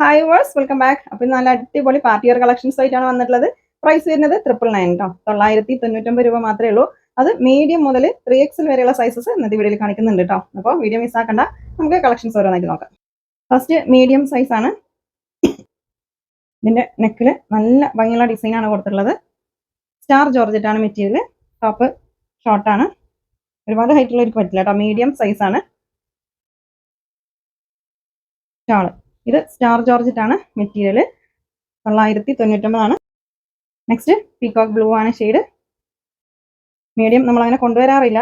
Hi verse welcome back അപ്പം നല്ല അടിപൊളി പാർട്ടി വെയർ കളക്ഷൻസ് ആയിട്ടാണ് വന്നിട്ടുള്ളത്. പ്രൈസ് വരുന്നത് ട്രിപ്പിൾ നയൻ കേട്ടോ തൊള്ളായിരത്തി തൊണ്ണൂറ്റൊമ്പത് രൂപ മാത്രമേ ഉള്ളൂ. അത് മീഡിയം മുതൽ ത്രീ എക്സിൽ വരെയുള്ള സൈസസ് ഇന്നത്തെ വീഡിയോയിൽ കാണിക്കുന്നുണ്ട് കേട്ടോ അപ്പോൾ വീഡിയോ മിസ്സാക്കണ്ട നമുക്ക് കളക്ഷൻസ് ഓരോന്നായിട്ട് നോക്കാം. ഫസ്റ്റ് മീഡിയം സൈസ് ആണ്. ഇതിന്റെ നെക്കിൽ നല്ല ഭംഗിയുള്ള ഡിസൈനാണ് കൊടുത്തിട്ടുള്ളത്. സ്റ്റാർ ജോർജറ്റാണ് മെറ്റീരിയൽ ടോപ്പ് ഷോർട്ടാണ് ഒരുപാട് ഹൈറ്റ് ഉള്ളവർക്ക് പറ്റില്ല കേട്ടോ മീഡിയം സൈസ് ആണ്. ഷാൾ ഇത് സ്റ്റാർ ജോർജറ്റ് ആണ് മെറ്റീരിയൽ തൊള്ളായിരത്തി തൊണ്ണൂറ്റൊമ്പതാണ് നെക്സ്റ്റ് പീകോക്ക് ബ്ലൂ ആണ് ഷെയ്ഡ് മീഡിയം നമ്മൾ അങ്ങനെ കൊണ്ടുവരാറില്ല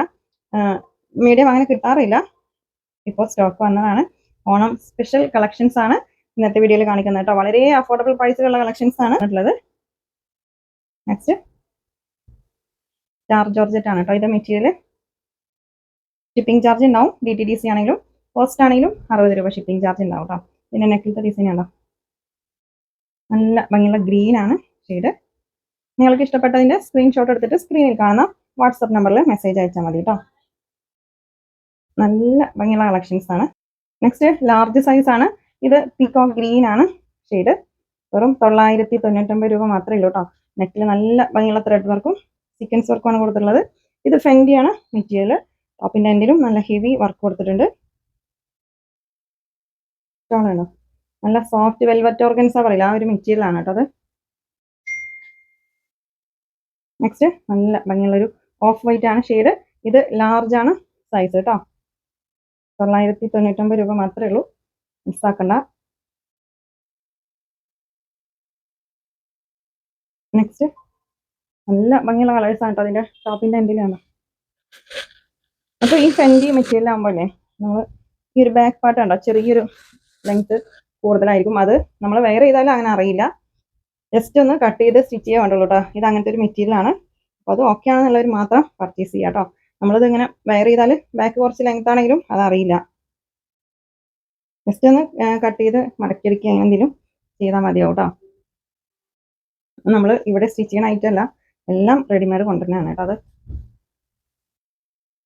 മീഡിയം അങ്ങനെ കിട്ടാറില്ല. ഇപ്പോൾ സ്റ്റോക്ക് വന്നതാണ്. ഓണം സ്പെഷ്യൽ കളക്ഷൻസ് ആണ് ഇന്നത്തെ വീഡിയോയിൽ കാണിക്കുന്നത് കേട്ടോ. വളരെ അഫോർഡബിൾ പ്രൈസിലുള്ള കളക്ഷൻസ് ആണ് ഉള്ളത്. നെക്സ്റ്റ് സ്റ്റാർ ജോർജറ്റ് ആണ് കേട്ടോ ഇത് മെറ്റീരിയൽ ഷിപ്പിംഗ് ചാർജ് ഉണ്ടാവും. ഡി ടി ഡി സി ആണെങ്കിലും പോസ്റ്റ് ആണെങ്കിലും അറുപത് രൂപ ഷിപ്പിംഗ് ചാർജ് ഉണ്ടാവും കേട്ടോ. പിന്നെ നെക്കിലത്തെ ഡിസൈൻ ഉണ്ടോ നല്ല ഭംഗിയുള്ള ഗ്രീൻ ആണ് ഷെയ്ഡ് നിങ്ങൾക്ക് ഇഷ്ടപ്പെട്ടതിന്റെ സ്ക്രീൻഷോട്ട് എടുത്തിട്ട് സ്ക്രീനിൽ കാണുന്ന വാട്സപ്പ് നമ്പറിൽ മെസ്സേജ് അയച്ചാൽ മതി കേട്ടോ നല്ല ഭംഗിയുള്ള കളക്ഷൻസ് ആണ്. നെക്സ്റ്റ് ലാർജ് സൈസ് ആണ്. ഇത് പീകോക്ക് ഗ്രീൻ ആണ് ഷെയ്ഡ് വെറും തൊള്ളായിരത്തി തൊണ്ണൂറ്റൊമ്പത് രൂപ മാത്രമേ ഉള്ളൂ കേട്ടോ നെക്കിൽ നല്ല ഭംഗിയുള്ള ത്രെഡ് വർക്കും സീക്വൻസ് വർക്കുമാണ് കൊടുത്തിട്ടുള്ളത്. ഇത് ഫെൻഡിയാണ് മെറ്റീരിയൽ ടോപ്പിന്റെ എൻഡിലും നല്ല ഹെവി വർക്ക് കൊടുത്തിട്ടുണ്ട്. ഇഷ്ടമാണോ നല്ല സോഫ്റ്റ് വെൽവെറ്റ് ഓർഗൻസ പറയില്ല? ആ ഒരു മെറ്റീരിയൽ ആണ് കേട്ടോ അത്. നെക്സ്റ്റ് നല്ല ഭംഗിയുള്ളൊരു ഓഫ് വൈറ്റ് ആണ്. ഷെയ്ഡ് ഇത് ലാർജ് ആണ് സൈസ് കേട്ടോ. തൊള്ളായിരത്തി തൊണ്ണൂറ്റൊമ്പത് രൂപ മാത്രമേ ഉള്ളൂ. മിസ്സാക്കണ്ട നെക്സ്റ്റ് നല്ല ഭംഗിയുള്ള കളേഴ്സ് ആണ് കേട്ടോ അതിന്റെ ടോപ്പിന്റെ എൻഡിലാണ് അപ്പോൾ ഈ ഫെൻഡി മെറ്റീരിയൽ ആകുമ്പോഴേ നമ്മൾ ഈ ഒരു ബാക്ക് പാർട്ട് ഉണ്ടോ ചെറിയൊരു ലെങ്ത് കൂടുതലായിരിക്കും. അത് നമ്മൾ വെയർ ചെയ്താലും അങ്ങനെ അറിയില്ല. ജസ്റ്റ് ഒന്ന് കട്ട് ചെയ്ത് സ്റ്റിച്ച് ചെയ്യാൻ വേണ്ടുള്ളൂ കേട്ടോ ഇത് അങ്ങനത്തെ ഒരു മെറ്റീരിയൽ ആണ്. അപ്പോൾ അത് ഓക്കെ ആണെന്നുള്ളവർ മാത്രം പർച്ചേസ് ചെയ്യാം കേട്ടോ നമ്മളിത് ഇങ്ങനെ വെയർ ചെയ്താൽ ബാക്ക് കുറച്ച് ലെങ്ത് ആണെങ്കിലും അത് അറിയില്ല. ജസ്റ്റ് ഒന്ന് കട്ട് ചെയ്ത് മടക്കിയെടുക്കുക അങ്ങനെ എന്തെങ്കിലും ചെയ്താൽ മതിയാവും കേട്ടോ നമ്മൾ ഇവിടെ സ്റ്റിച്ച് ചെയ്യണ ഐറ്റം അല്ല എല്ലാം റെഡിമെയ്ഡ് കൊണ്ടുവരുന്നതാണ് കേട്ടോ അത്.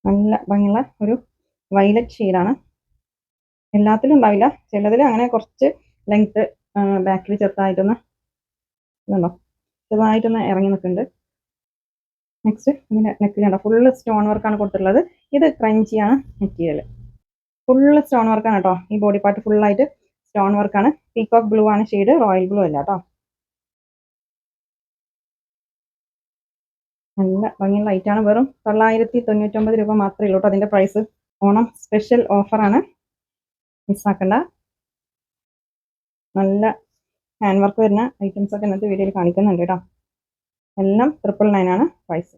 നല്ല ഭംഗിയുള്ള ഒരു വയലറ്റ് ഷെയ്ഡാണ് എല്ലാത്തിലും ഉണ്ടാവില്ല. ചിലതിൽ അങ്ങനെ കുറച്ച് ലെങ്ത് ബാക്കിൽ ചെറുതായിട്ടൊന്ന് ഇതുണ്ടോ? ചെറുതായിട്ടൊന്ന് ഇറങ്ങി നിൽക്കുന്നുണ്ട്. നെക്സ്റ്റ് ഇതിന്റെ നെക്കിൽ കണ്ടോ? ഫുള്ള് സ്റ്റോൺ വർക്കാണ് കൊടുത്തിട്ടുള്ളത്. ഇത് ക്രഞ്ചിയാണ് മെറ്റീരിയൽ ഫുള്ള് സ്റ്റോൺ വർക്കാണ് കേട്ടോ ഈ ബോഡി പാർട്ട് ഫുള്ളായിട്ട് സ്റ്റോൺ വർക്കാണ് പീകോക്ക് ബ്ലൂ ആണ് ഷെയ്ഡ് റോയൽ ബ്ലൂ അല്ല കേട്ടോ നല്ല ഭംഗിയുള്ള ലൈറ്റാണ് വെറും തൊള്ളായിരത്തി തൊണ്ണൂറ്റൊമ്പത് രൂപ മാത്രമേ ഉള്ളൂ കേട്ടോ അതിന്റെ പ്രൈസ് ഓണം സ്പെഷ്യൽ ഓഫറാണ് മിസ്സാക്കണ്ട. നല്ല ഹാൻഡ് വർക്ക് വരുന്ന ഐറ്റംസ് ഒക്കെ ഇന്നത്തെ വീഡിയോയിൽ കാണിക്കുന്നുണ്ട് കേട്ടോ എല്ലാം ട്രിപ്പിൾ നയൻ ആണ് പ്രൈസ്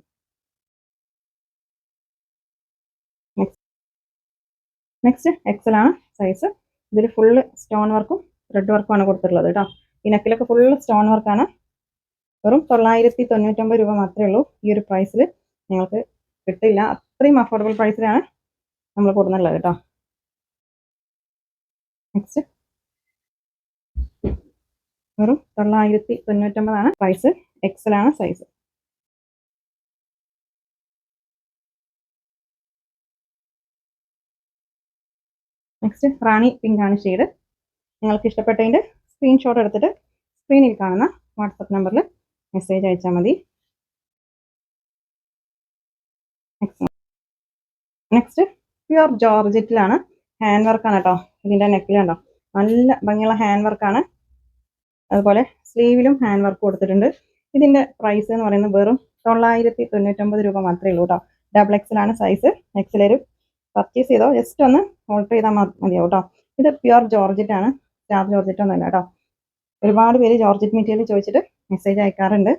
നെക്സ്റ്റ് എക്സൽ ആണ് സൈസ് ഇതിൽ ഫുള്ള് സ്റ്റോൺ വർക്കും റെഡ് വർക്കും ആണ് കൊടുത്തിട്ടുള്ളത് കേട്ടോ ഈ നെക്കിലൊക്കെ ഫുള്ള് സ്റ്റോൺ വർക്കാണ് വെറും തൊള്ളായിരത്തി തൊണ്ണൂറ്റൊമ്പത് രൂപ മാത്രമേ ഉള്ളൂ. ഈ ഒരു പ്രൈസിൽ നിങ്ങൾക്ക് കിട്ടില്ല. അത്രയും അഫോർഡബിൾ പ്രൈസിലാണ് നമ്മൾ കൊടുക്കുന്നുള്ളത് കേട്ടോ നെക്സ്റ്റ് വെറും തൊള്ളായിരത്തി തൊണ്ണൂറ്റൊമ്പതാണ് പ്രൈസ് ആണ് സൈസ് നെക്സ്റ്റ് റാണി പിങ്ക് ആണ് ഷെയ്ഡ് നിങ്ങൾക്ക് ഇഷ്ടപ്പെട്ടതിന്റെ സ്ക്രീൻഷോട്ട് എടുത്തിട്ട് സ്ക്രീനിൽ കാണുന്ന വാട്സപ്പ് നമ്പറിൽ മെസ്സേജ് അയച്ചാൽ മതി. നെക്സ്റ്റ് പ്യുവർ ജോർജറ്റിലാണ് ഹാൻഡ് വർക്കാണ് കേട്ടോ ഇതിന്റെ നെക്കിലുണ്ടോ നല്ല ഭംഗിയുള്ള ഹാൻഡ് വർക്കാണ് അതുപോലെ സ്ലീവിലും ഹാൻഡ് വർക്ക് കൊടുത്തിട്ടുണ്ട്. ഇതിന്റെ പ്രൈസ് എന്ന് പറയുന്നത് വെറും തൊള്ളായിരത്തി തൊണ്ണൂറ്റൊമ്പത് രൂപ മാത്രമേ ഉള്ളൂ കേട്ടോ ഡബിൾ എക്സിലാണ് സൈസ് എക്സിലൊരു പർച്ചേസ് ചെയ്തോ? ജസ്റ്റ് ഒന്ന് ഓർഡർ ചെയ്താൽ മതിയാവും കേട്ടോ ഇത് പ്യുവർ ജോർജറ്റ് ആണ്. സ്റ്റാർ ജോർജറ്റ് ഒന്നുമല്ല കേട്ടോ ഒരുപാട് പേര് ജോർജറ്റ് മെറ്റീരിയൽ ചോദിച്ചിട്ട് മെസ്സേജ് അയക്കാറുണ്ട്.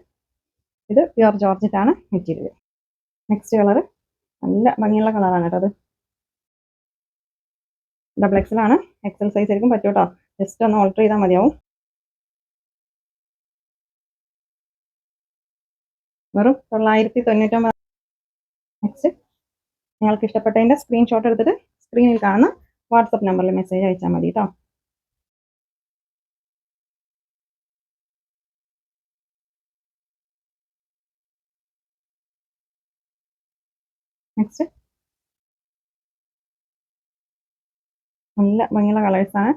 ഇത് പ്യുവർ ജോർജറ്റ് ആണ് മെറ്റീരിയൽ നെക്സ്റ്റ് കളർ നല്ല ഭംഗിയുള്ള കളറാണ് കേട്ടോ അത്. ഡബിൾ എക്സൽ ആണ് എക്സൽ സൈസ് ആയിരിക്കും പറ്റും കേട്ടോ ജസ്റ്റ് ഒന്ന് ഓൾട്ടർ ചെയ്താൽ മതിയാവും. വെറും തൊള്ളായിരത്തി തൊണ്ണൂറ്റൊമ്പത് നെക്സ്റ്റ് നിങ്ങൾക്ക് ഇഷ്ടപ്പെട്ടതിന്റെ സ്ക്രീൻഷോട്ട് എടുത്തിട്ട് സ്ക്രീനിൽ കാണുന്ന വാട്സപ്പ് നമ്പറിൽ മെസ്സേജ് അയച്ചാൽ മതി കേട്ടോ നെക്സ്റ്റ് നല്ല ഭംഗിയുള്ള കളേഴ്സാണ്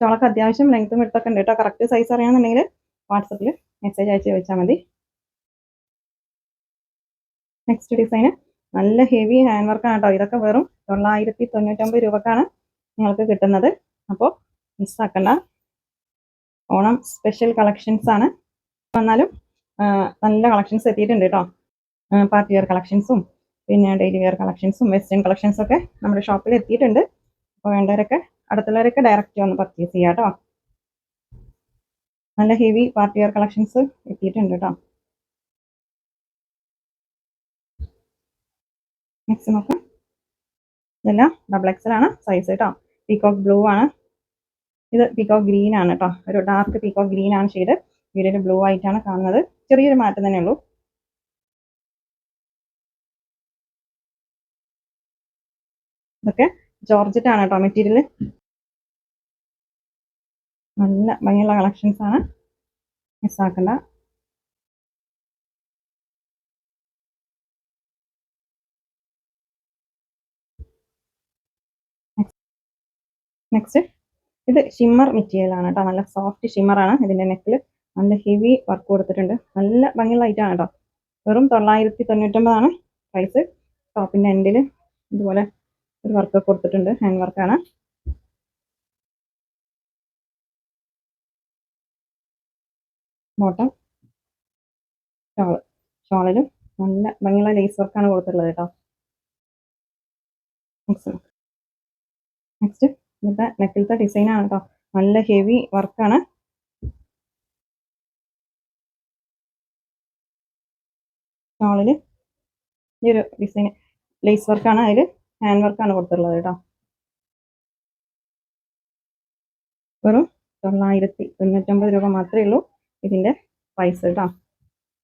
ചോളൊക്കെ അത്യാവശ്യം ലെങ്ത്തും എടുത്തൊക്കെ ഉണ്ട് കേട്ടോ. കറക്റ്റ് സൈസ് അറിയാമെന്നുണ്ടെങ്കിൽ വാട്സപ്പിൽ മെസ്സേജ് അയച്ച് ചോദിച്ചാൽ മതി. നെക്സ്റ്റ് ഡിസൈന് നല്ല ഹെവി ഹാൻഡ് വർക്കാണ് കേട്ടോ. ഇതൊക്കെ വെറും തൊള്ളായിരത്തി തൊണ്ണൂറ്റൊമ്പത് രൂപക്കാണ് നിങ്ങൾക്ക് കിട്ടുന്നത്. അപ്പോൾ മിസ്സാക്കണ്ട ഓണം സ്പെഷ്യൽ കളക്ഷൻസ് ആണ്. വന്നാലും നല്ല കളക്ഷൻസ് എത്തിയിട്ടുണ്ട് കേട്ടോ. പാർട്ടി വെയർ കളക്ഷൻസും പിന്നെ ഡെയിലി വെയർ കളക്ഷൻസും വെസ്റ്റേൺ കളക്ഷൻസും ഒക്കെ നമ്മുടെ ഷോപ്പിൽ എത്തിയിട്ടുണ്ട്. അപ്പോൾ വേണ്ടവരൊക്കെ അടുത്തുള്ളവരൊക്കെ ഡയറക്റ്റ് വന്ന് പർച്ചേസ് ചെയ്യാം കേട്ടോ. നല്ല ഹെവി പാർട്ടി വെയർ കളക്ഷൻസ് എത്തിയിട്ടുണ്ട് കേട്ടോ. നെക്സ്റ്റ് നോക്കാം. ഇതെല്ലാം ഡബിൾ എക്സൽ ആണ് സൈസ് കേട്ടോ. പീകോക്ക് ബ്ലൂ ആണ്. ഇത് പീകോക്ക് ഗ്രീൻ ആണ് കേട്ടോ. ഒരു ഡാർക്ക് പീകോക്ക് ഗ്രീൻ ആണ് ഷെയ്ഡ് വീടിന് ബ്ലൂ ആയിട്ടാണ് കാണുന്നത്. ചെറിയൊരു മാറ്റം തന്നെ ഉള്ളൂ ഇതൊക്കെ ജോർജറ്റ് ആണ് കേട്ടോ മെറ്റീരിയൽ നല്ല ഭംഗിയുള്ള കളക്ഷൻസ് ആണ്. മിസ്സാക്കണ്ട നെക്സ്റ്റ് ഇത് ഷിമ്മർ മെറ്റീരിയൽ ആണ് കേട്ടോ. നല്ല സോഫ്റ്റ് ഷിമ്മർ ആണ് ഇതിന്റെ നെക്കിൽ നല്ല ഹെവി വർക്ക് കൊടുത്തിട്ടുണ്ട്. നല്ല ഭംഗിയുള്ള ഐറ്റം ആണ് കേട്ടോ. വെറും തൊള്ളായിരത്തി തൊണ്ണൂറ്റൊമ്പതാണ് പ്രൈസ് ടോപ്പിന്റെ എൻഡിൽ ഇതുപോലെ ഒരു വർക്ക് കൊടുത്തിട്ടുണ്ട്. ഹാൻഡ് വർക്കാണ് ബോട്ടം ഷോൾ ഷോളിലും നല്ല ഭംഗിയുള്ള ലേസ് വർക്കാണ് കൊടുത്തിട്ടുള്ളത് കേട്ടോ. നെക്സ്റ്റ് ഇന്നത്തെ നെക്കിലത്തെ ഡിസൈൻ ആണ് കേട്ടോ. നല്ല ഹെവി വർക്കാണ് ഷോളിൽ ഈ ഒരു ഡിസൈൻ ലേസ് വർക്കാണ് അതിൽ ഹാൻഡ് വർക്കാണ് കൊടുത്തിട്ടുള്ളത് കേട്ടോ. വെറും തൊള്ളായിരത്തി തൊണ്ണൂറ്റൊമ്പത് രൂപ മാത്രമേ ഉള്ളൂ ഇതിന്റെ പ്രൈസ് കേട്ടോ.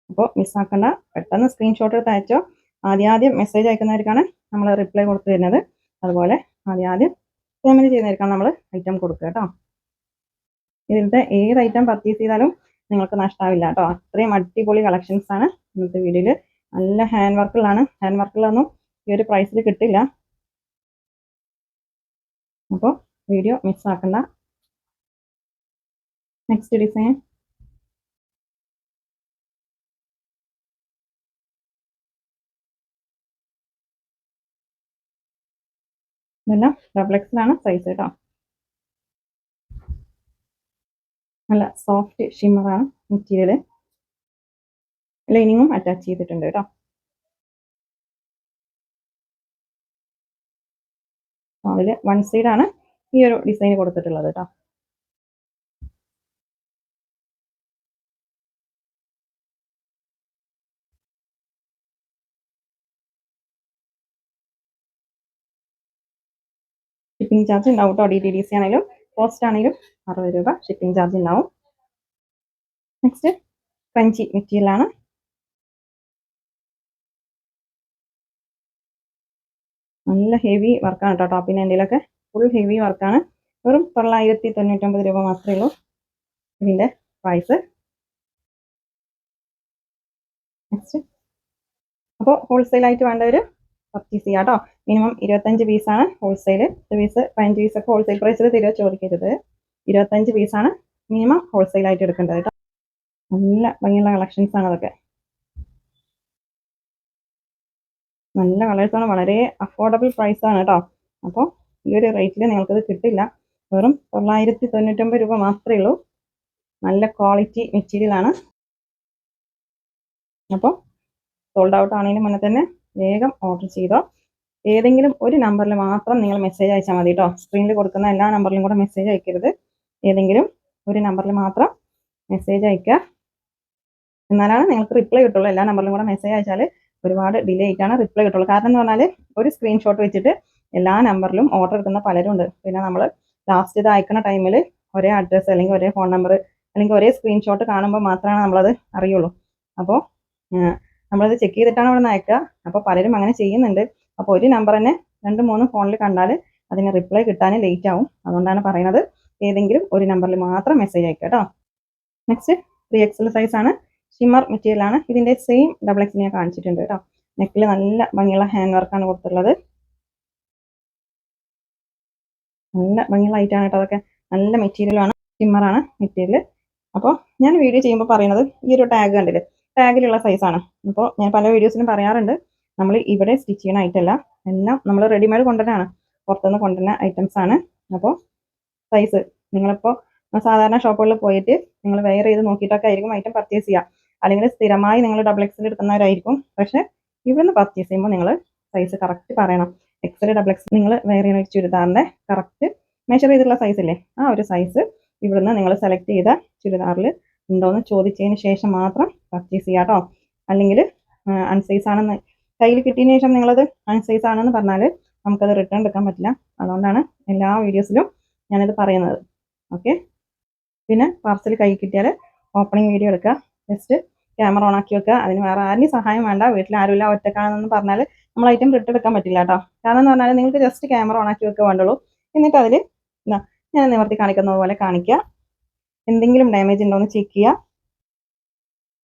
അപ്പോൾ മിസ്സാക്കണ്ട പെട്ടെന്ന് സ്ക്രീൻഷോട്ട് എടുത്ത് അയച്ചോ. ആദ്യം ആദ്യം മെസ്സേജ് അയക്കുന്നവർക്കാണ് നമ്മൾ റിപ്ലൈ കൊടുത്തു തരുന്നത്. അതുപോലെ ആദ്യം ആദ്യം പേയ്മെന്റ് ചെയ്യുന്നവർക്കാണ് നമ്മൾ ഐറ്റം കൊടുക്കുക കേട്ടോ. ഇതിലത്തെ ഏത് ഐറ്റം പർച്ചേസ് ചെയ്താലും നിങ്ങൾക്ക് നഷ്ടാവില്ല കേട്ടോ. അത്രയും അടിപൊളി കളക്ഷൻസ് ആണ് ഇന്നത്തെ വീഡിയോയിൽ നല്ല ഹാൻഡ് വർക്കുകളാണ് ഹാൻഡ് വർക്കുകളൊന്നും ഈ ഒരു പ്രൈസിൽ കിട്ടില്ല. അപ്പോൾ വീഡിയോ മിസ്സാക്കണ്ട നെക്സ്റ്റ് ഡിസൈൻ ഇതെല്ലാം ഡബിൾ എക്സിലാണ് സൈസ് കേട്ടോ. നല്ല സോഫ്റ്റ് ഷിമ്മറാണ് മെറ്റീരിയൽ ലൈനിങ്ങും അറ്റാച്ച് ചെയ്തിട്ടുണ്ട് കേട്ടോ. അതിൽ വൺ സൈഡാണ് ഈ ഒരു ഡിസൈൻ കൊടുത്തിട്ടുള്ളത് കേട്ടോ ഷിപ്പിംഗ് ചാർജ് ഉണ്ടാവും കേട്ടോ ഡി ടി ഡി സി ആണെങ്കിലും കോസ്റ്റ് ആണെങ്കിലും അറുപത് രൂപ ഷിപ്പിംഗ് ചാർജ് ഉണ്ടാവും. നെക്സ്റ്റ് ക്രഞ്ചി മെറ്റീരിയൽ നല്ല ഹെവി വർക്കാണ് കേട്ടോ. ടോപ്പിന്റെ എന്റെയിലൊക്കെ ഫുൾ ഹെവി വർക്കാണ് വെറും തൊള്ളായിരത്തി തൊണ്ണൂറ്റൊമ്പത് രൂപ മാത്രമേ ഉള്ളൂ ഇതിന്റെ പ്രൈസ് നെക്സ്റ്റ് അപ്പോൾ ഹോൾസെയിലായിട്ട് വേണ്ടവർ പർച്ചേസ് ചെയ്യാം കേട്ടോ. മിനിമം ഇരുപത്തഞ്ച് പീസാണ് ഹോൾസെയിൽ പത്ത് പീസ് പതിനഞ്ച് പീസൊക്കെ ഹോൾസെയിൽ പ്രൈസിൽ തരുമോ ചോദിക്കരുത്. ഇരുപത്തഞ്ച് പീസാണ് മിനിമം ഹോൾസെയിലായിട്ട് എടുക്കേണ്ടത് കേട്ടോ. നല്ല ഭംഗിയുള്ള കളക്ഷൻസാണ് അതൊക്കെ. നല്ല കളേഴ്സാണ് വളരെ അഫോർഡബിൾ പ്രൈസാണ് കേട്ടോ അപ്പോൾ ഈ ഒരു റേറ്റിൽ നിങ്ങൾക്കത് കിട്ടില്ല. വെറും തൊള്ളായിരത്തി തൊണ്ണൂറ്റൊമ്പത് രൂപ മാത്രമേ ഉള്ളൂ. നല്ല ക്വാളിറ്റി മെറ്റീരിയലാണ് അപ്പോൾ സോൾഡ് ഔട്ട് ആണെങ്കിലും മുന്നേ തന്നെ വേഗം ഓർഡർ ചെയ്തോ. ഏതെങ്കിലും ഒരു നമ്പറിൽ മാത്രം നിങ്ങൾ മെസ്സേജ് അയച്ചാൽ മതി കേട്ടോ സ്ക്രീനിൽ കൊടുക്കുന്ന എല്ലാ നമ്പറിലും കൂടെ മെസ്സേജ് അയക്കരുത്. ഏതെങ്കിലും ഒരു നമ്പറിൽ മാത്രം മെസ്സേജ് അയക്കുക എന്നാലാണ് നിങ്ങൾക്ക് റിപ്ലൈ കിട്ടുള്ളൂ. എല്ലാ നമ്പറിലും കൂടെ മെസ്സേജ് അയച്ചാൽ ഒരുപാട് ഡിലേ ആയിട്ടാണ് റിപ്ലൈ കിട്ടുള്ളൂ. കാരണം എന്ന് പറഞ്ഞാൽ ഒരു സ്ക്രീൻഷോട്ട് വെച്ചിട്ട് എല്ലാ നമ്പറിലും ഓർഡർ എടുക്കുന്ന പലരും ഉണ്ട്. പിന്നെ നമ്മൾ ലാസ്റ്റ് ഇത് അയക്കുന്ന ടൈമിൽ ഒരേ അഡ്രസ്സ് അല്ലെങ്കിൽ ഒരേ ഫോൺ നമ്പർ അല്ലെങ്കിൽ ഒരേ സ്ക്രീൻഷോട്ട് കാണുമ്പോൾ മാത്രമാണ് നമ്മളത് അറിയുള്ളൂ. അപ്പോൾ നമ്മളത് ചെക്ക് ചെയ്തിട്ടാണ് അവിടെ നിന്ന് അയക്കുക. അപ്പോൾ പലരും അങ്ങനെ ചെയ്യുന്നുണ്ട്. അപ്പോൾ ഒരു നമ്പർ തന്നെ രണ്ട് മൂന്ന് ഫോണിൽ കണ്ടാൽ അതിന് റിപ്ലൈ കിട്ടാൻ ലേറ്റ് ആവും. അതുകൊണ്ടാണ് പറയുന്നത്. ഏതെങ്കിലും ഒരു നമ്പറിൽ മാത്രം മെസ്സേജ് അയക്കുക കേട്ടോ നെക്സ്റ്റ് ത്രീ എക്സൽ സൈസ് ആണ്. ഷിമ്മർ മെറ്റീരിയൽ ആണ്. ഇതിന്റെ സെയിം ഡബിൾ എക്സ് ഞാൻ കാണിച്ചിട്ടുണ്ട് കേട്ടോ. നെക്കിൽ നല്ല ഭംഗിയുള്ള ഹാൻഡ് വർക്കാണ് കൊടുത്തിട്ടുള്ളത്. നല്ല ഭംഗിയുള്ള ഐറ്റാണ് കേട്ടോ അതൊക്കെ. നല്ല മെറ്റീരിയലാണ് ഷിമ്മറാണ് മെറ്റീരിയൽ അപ്പോൾ ഞാൻ വീഡിയോ ചെയ്യുമ്പോൾ പറയുന്നത് ഈ ഒരു ടാഗ് കണ്ടില്ലേ? ടാഗിലുള്ള സൈസാണ് അപ്പോൾ ഞാൻ പല വീഡിയോസിലും പറയാറുണ്ട്. നമ്മൾ ഇവിടെ സ്റ്റിച്ച് ചെയ്യുന്ന ഐറ്റം അല്ല. എല്ലാം നമ്മൾ റെഡിമെയ്ഡ് കൊണ്ടുവരാണ് പുറത്തുനിന്ന് കൊണ്ടുവരുന്ന ഐറ്റംസ് ആണ്. അപ്പോൾ സൈസ് നിങ്ങളിപ്പോൾ സാധാരണ ഷോപ്പുകളിൽ പോയിട്ട് നിങ്ങൾ വെയർ ചെയ്ത് നോക്കിയിട്ടൊക്കെ ആയിരിക്കും ഐറ്റം പർച്ചേസ് ചെയ്യുക അല്ലെങ്കിൽ സ്ഥിരമായി നിങ്ങൾ ഡബിൾ എക്സൽ എടുക്കുന്നവരായിരിക്കും. പക്ഷേ ഇവിടുന്ന് പർച്ചേസ് ചെയ്യുമ്പോൾ നിങ്ങൾ സൈസ് കറക്റ്റ് പറയണം. എക്സൽ ഡബിൾ എക്സൽ നിങ്ങൾ വേറെ ചെയ്യുന്ന ഒരു ചുരിദാറിന്റെ കറക്റ്റ് മെഷർ ചെയ്തിട്ടുള്ള സൈസ് ഇല്ലേ? ആ ഒരു സൈസ് ഇവിടുന്ന് നിങ്ങൾ സെലക്ട് ചെയ്ത ചുരിദാറിൽ ഉണ്ടോയെന്ന് ചോദിച്ചതിന് ശേഷം മാത്രം പർച്ചേസ് ചെയ്യുക കേട്ടോ അല്ലെങ്കിൽ അൺസൈസ് ആണെന്ന് കയ്യിൽ കിട്ടിയതിന് ശേഷം നിങ്ങളത് അൺസൈസ് ആണെന്ന് പറഞ്ഞാൽ നമുക്കത് റിട്ടേൺ എടുക്കാൻ പറ്റില്ല. അതുകൊണ്ടാണ് എല്ലാ വീഡിയോസിലും ഞാനിത് പറയുന്നത്. ഓക്കെ പിന്നെ പാർസൽ കൈ കിട്ടിയാൽ ഓപ്പണിംഗ് വീഡിയോ എടുക്കുക. ജസ്റ്റ് ക്യാമറ ഓൺ ആക്കി വെക്കുക. അതിന് വേറെ ആരുടെയും സഹായം വേണ്ട. വീട്ടിൽ ആരുമില്ല ഒറ്റക്കാണെന്ന് പറഞ്ഞാൽ നമ്മൾ ഐറ്റം റിട്ടേൺ എടുക്കാൻ പറ്റില്ല കേട്ടോ. കാരണം എന്ന് പറഞ്ഞാൽ നിങ്ങൾക്ക് ജസ്റ്റ് ക്യാമറ ഓൺ ആക്കി വെക്കുക വേണ്ടുള്ളൂ. എന്നിട്ട് അതിൽ എന്താ ഞാൻ നിവർത്തി കാണിക്കുന്നത് പോലെ കാണിക്കുക. എന്തെങ്കിലും ഡാമേജ് ഉണ്ടോ എന്ന് ചെക്ക് ചെയ്യുക.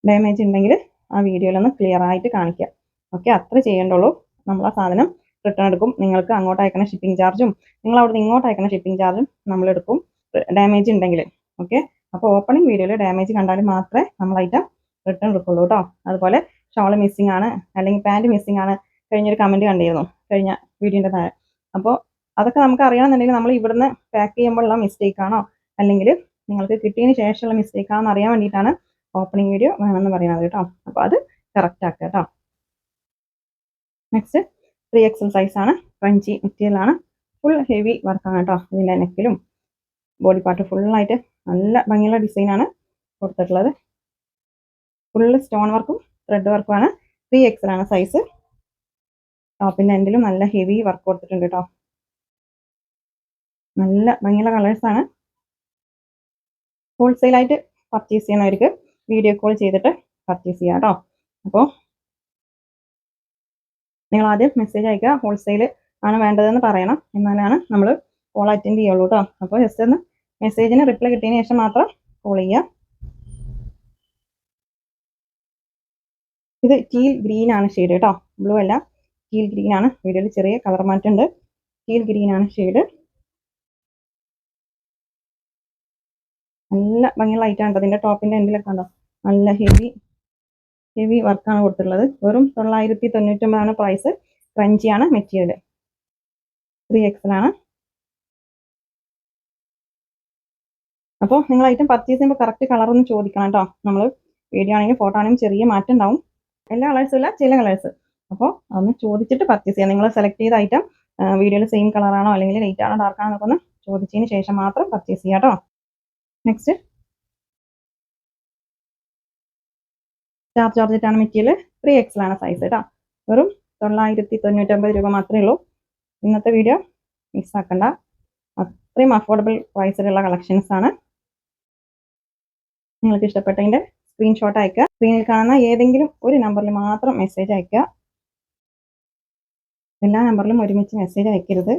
ഡാമേജ് ഉണ്ടെങ്കിൽ ആ വീഡിയോയിലൊന്ന് ക്ലിയർ ആയിട്ട് കാണിക്കുക. ഓക്കെ അത്ര ചെയ്യേണ്ടുള്ളൂ. നമ്മൾ ആ സാധനം റിട്ടേൺ എടുക്കും. നിങ്ങൾക്ക് അങ്ങോട്ട് അയക്കുന്ന ഷിപ്പിംഗ് ചാർജും നിങ്ങൾ അവിടുന്ന് ഇങ്ങോട്ട് അയക്കുന്ന ഷിപ്പിംഗ് ചാർജും നമ്മൾ എടുക്കും. ഡാമേജ് ഉണ്ടെങ്കിൽ ഓക്കെ അപ്പോൾ ഓപ്പണിംഗ് വീഡിയോയിൽ ഡാമേജ് കണ്ടാൽ മാത്രമേ നമ്മൾ ഐറ്റം റിട്ടേൺ എടുക്കുള്ളൂ കേട്ടോ അതുപോലെ ഷോൾ മിസ്സിംഗ് ആണ് അല്ലെങ്കിൽ പാന്റ് മിസ്സിംഗ് ആണ് കഴിഞ്ഞൊരു കമന്റ് കണ്ടിരുന്നു കഴിഞ്ഞ വീഡിയോന്റെ താഴെ. അപ്പോൾ അതൊക്കെ നമുക്ക് അറിയണമെന്നുണ്ടെങ്കിൽ നമ്മൾ ഇവിടുന്ന് പാക്ക് ചെയ്യുമ്പോഴുള്ള മിസ്റ്റേക്ക് ആണോ? അല്ലെങ്കിൽ നിങ്ങൾക്ക് കിട്ടിയതിന് ശേഷമുള്ള മിസ്റ്റേക്ക് ആണെന്ന് അറിയാൻ വേണ്ടിയിട്ടാണ് ഓപ്പണിംഗ് വീഡിയോ വേണമെന്ന് പറയുന്നത് കേട്ടോ അപ്പോൾ അത് കറക്റ്റ് ആക്കുക കേട്ടോ നെക്സ്റ്റ് ത്രീ എക്സൽ ആണ്. ക്രഞ്ചി മെറ്റീരിയൽ ആണ്. ഫുൾ ഹെവി വർക്കാണ് കേട്ടോ ഇതിന്റെ നെക്കിലും ബോഡി പാർട്ട് ഫുള്ളായിട്ട് നല്ല ഭംഗിയുള്ള ഡിസൈനാണ് കൊടുത്തിട്ടുള്ളത്. ഫുള്ള് സ്റ്റോൺ വർക്കും ത്രെഡ് വർക്കുമാണ് ത്രീ എക്സൽ ആണ് സൈസ് ടോപ്പിന്റെ എൻഡിലും നല്ല ഹെവി വർക്ക് കൊടുത്തിട്ടുണ്ട് കേട്ടോ നല്ല ഭംഗിയുള്ള കളേഴ്സാണ് ഹോൾസെയിലായിട്ട് പർച്ചേസ് ചെയ്യുന്നവർക്ക് വീഡിയോ കോൾ ചെയ്തിട്ട് പർച്ചേസ് ചെയ്യാം കേട്ടോ അപ്പോൾ നിങ്ങൾ ആദ്യം മെസ്സേജ് അയക്കുക ഹോൾസെയിൽ ആണ് വേണ്ടതെന്ന് പറയണം. എന്നാലാണ് നമ്മൾ കോൾ അറ്റൻഡ് ചെയ്യുള്ളൂ കേട്ടോ അപ്പോൾ ജസ്റ്റ് ഒന്ന് മെസ്സേജിന് റിപ്ലൈ കിട്ടിയതിന് ശേഷം മാത്രം കോൾ ചെയ്യുക. ഇത് കീൽ ഗ്രീൻ ആണ് ഷെയ്ഡ് കേട്ടോ ബ്ലൂ അല്ല. കീൽ ഗ്രീൻ ആണ്. വീഡിയോയിൽ ചെറിയ കളർ മാറ്റമുണ്ട്. കീൽ ഗ്രീൻ ആണ് ഷെയ്ഡ് നല്ല ഭംഗിയുള്ള ലൈറ്റ് ആണ് അതിന്റെ ടോപ്പിന്റെ എൻഡിലൊക്കെ ഉണ്ടോ നല്ല ഹെവി ഹെവി വർക്കാണ് കൊടുത്തിട്ടുള്ളത്. വെറും തൊള്ളായിരത്തി തൊണ്ണൂറ്റൊമ്പതാണ് പ്രൈസ് ക്രഞ്ചിയാണ് മെറ്റീരിയൽ ത്രീ എക്സൽ അപ്പോൾ നിങ്ങൾ ഐറ്റം പർച്ചേസ് ചെയ്യുമ്പോൾ കറക്റ്റ് കളർ ഒന്ന് ചോദിക്കണം കേട്ടോ നമ്മൾ വീഡിയോ ആണെങ്കിലും ഫോട്ടോ ആണെങ്കിലും ചെറിയ മാറ്റം ഉണ്ടാവും. എല്ലാ കളേഴ്സും ഇല്ല ചില കളേഴ്സ് അപ്പോൾ അതൊന്ന് ചോദിച്ചിട്ട് പർച്ചേസ് ചെയ്യാം. നിങ്ങൾ സെലക്ട് ചെയ്ത ഐറ്റം വീഡിയോയിൽ സെയിം കളറാണോ അല്ലെങ്കിൽ ലൈറ്റ് ആണോ ഡാർക്ക് ആണോ എന്നൊക്കെ ഒന്ന് ചോദിച്ചതിന് ശേഷം മാത്രം പർച്ചേസ് ചെയ്യാം കേട്ടോ നെക്സ്റ്റ് സ്റ്റാർ ആണ് മെറ്റീരിയൽ. ത്രീ ആണ് സൈസ് കേട്ടോ വെറും തൊള്ളായിരത്തി തൊണ്ണൂറ്റൊമ്പത് രൂപ മാത്രമേ ഉള്ളൂ. ഇന്നത്തെ വീഡിയോ മിസ്സാക്കണ്ട അത്രയും അഫോർഡബിൾ പ്രൈസിലുള്ള കളക്ഷൻസ് ആണ്. നിങ്ങൾക്ക് ഇഷ്ടപ്പെട്ടതിന്റെ സ്ക്രീൻഷോട്ട് അയക്കുക സ്ക്രീനിൽ കാണുന്ന ഏതെങ്കിലും ഒരു നമ്പറിൽ മാത്രം മെസ്സേജ് അയക്കുക എല്ലാ നമ്പറിലും ഒരുമിച്ച് മെസ്സേജ് അയക്കരുത്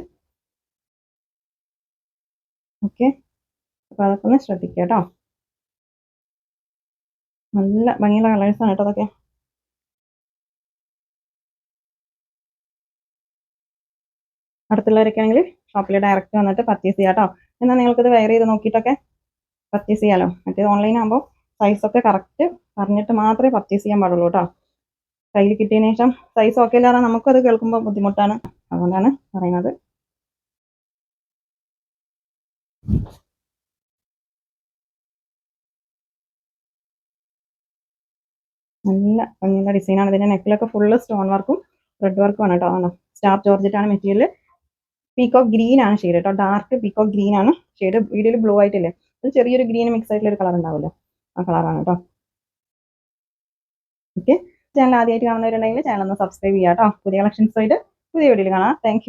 ഓക്കെ അപ്പോൾ അതൊക്കെ ഒന്ന് ശ്രദ്ധിക്കുക കേട്ടോ. നല്ല ഭംഗിയുള്ള കളേഴ്സാണ് കേട്ടോ അതൊക്കെ. അടുത്തുള്ളവരൊക്കെ ആണെങ്കിൽ ഷോപ്പിൽ ഡയറക്റ്റ് വന്നിട്ട് പർച്ചേസ് ചെയ്യാം കേട്ടോ. എന്നാൽ നിങ്ങൾക്കിത് വെയർ ചെയ്ത് നോക്കിയിട്ടൊക്കെ പർച്ചേസ് ചെയ്യാമല്ലോ മറ്റേത് ഓൺലൈൻ ആകുമ്പോൾ സൈസൊക്കെ കറക്റ്റ് പറഞ്ഞിട്ട് മാത്രമേ പർച്ചേസ് ചെയ്യാൻ പാടുള്ളൂ കേട്ടോ. കയ്യിൽ കിട്ടിയതിന് ശേഷം സൈസ് ഓക്കെ ഇല്ലാതെ നമുക്കത് കേൾക്കുമ്പോൾ ബുദ്ധിമുട്ടാണ്. അതുകൊണ്ടാണ് പറയുന്നത്. നല്ല ഭംഗിയുള്ള ഡിസൈനാണ് ഇതിന്റെ നെക്കിലൊക്കെ ഫുള്ള് സ്റ്റോൺ വർക്കും റെഡ് വർക്കും ആണ് കേട്ടോ. ആണോ സ്റ്റാർ ജോർജറ്റ് ആണ് മെറ്റീരിയൽ പീക്കോ ഗ്രീൻ ആണ് ഷെയ്ഡ് കേട്ടോ. ഡാർക്ക് പീക്കോ ഗ്രീൻ ആണ്. ഷെയ്ഡ് വീഡിയോയിൽ ബ്ലൂ ആയിട്ടില്ലേ? ഒരു ചെറിയൊരു ഗ്രീൻ മിക്സ് ആയിട്ടുള്ള ഒരു കളർ ഉണ്ടാവുമല്ലോ. ആ കളറാണ് കേട്ടോ ഓക്കെ ചാനൽ ആദ്യമായിട്ട് കാണുന്നവരുണ്ടെങ്കിൽ ചാനൽ ഒന്ന് സബ്സ്ക്രൈബ് ചെയ്യാം കേട്ടോ പുതിയ കളക്ഷൻസ് ആയിട്ട് പുതിയ വീഡിയോയിൽ കാണാം. താങ്ക്